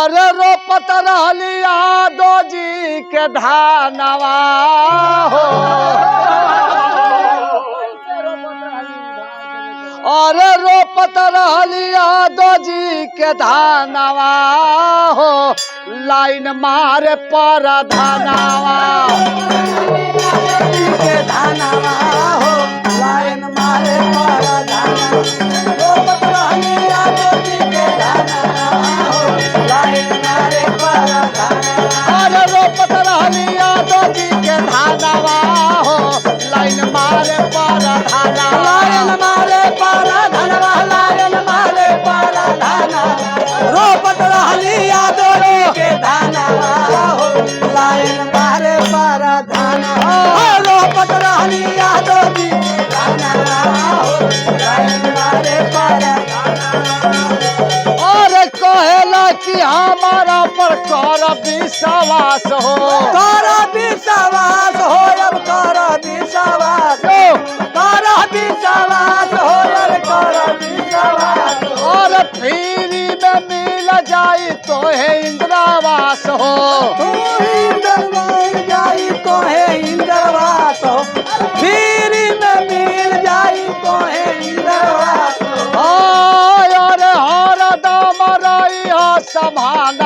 अरे रोपत रहली यादो जी के धानवा हो। अरे रोपत रहली यादो जी के धानवा हो। लाइन मारे पर धानवा के धानवा हो। विश्वास हो। तारा विश्वास हो अब कर विश्वास यो, कर विश्वास हो अब कर विश्वास हो। और फ्री में मिल जाई तो है इंदिरावास हो। तू जाई तो है इंद्रवास हो। फिर में मिल जाई तो है इंद्रवास हो। हर दम रही हो समानवा हो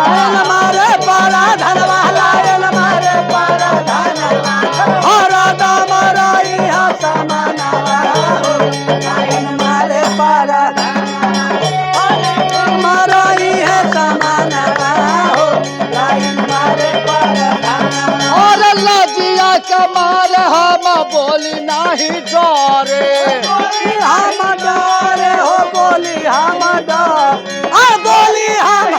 लजिया के मारे हम बोली नहीं डरे। हम डरे हो बोली हम डर बोली हम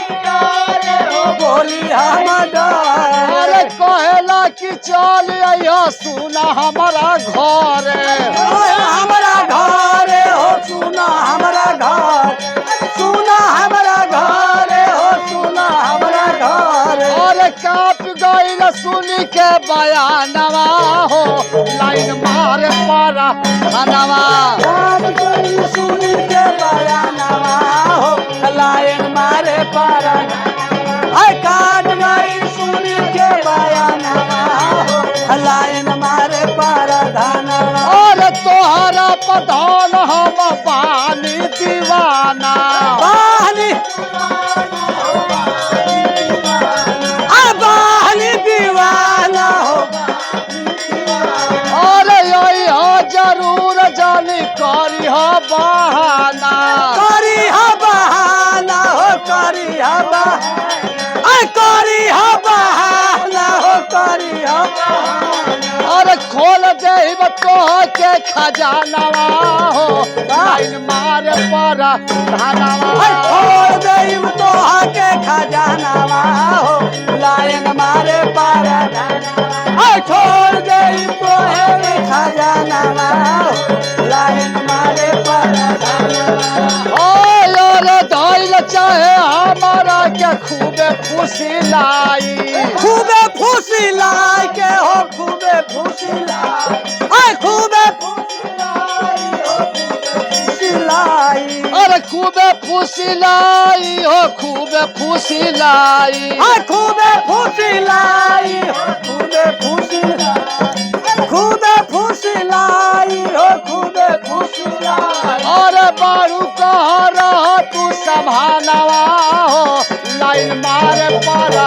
हो बोली हम डर कहेला कि चल सुना हमारा घरे। सुन के बयानवा हो लाइन मारे पर कोई सुन के बयानवा हो लाइन मारे पारा हाय काट गई सुन के बयानवा हो लाइन मारे पारा धनवा और तोहरा पधान हम पानी दीवाना। जानी करी हो बहाना करी हा बहाना हो करी हा बहाना आ करी हा बहाना हो करी हा बहाना और खोल दे तो के खजानवा हो लाइन मारे पर धनवा हाय छोड़ देव तो आके खजानावा हो लायन चाहे हमारा के खूबे खुशी लाई खूबे फूसी लाई के हो खूबे फूसी लाई हाय खूबे फूसी लाई हो खूबे फूसी लाई अरे खूबे खुशी लाई हो खूबे खुशी लाई हाय खूबे फूसी लाई हो खूबे फूसी लाई खूबे फूसी लाई हो खूबे फूसी लाई और बारू कह रहा तू संभाल हो लाइन मारे पर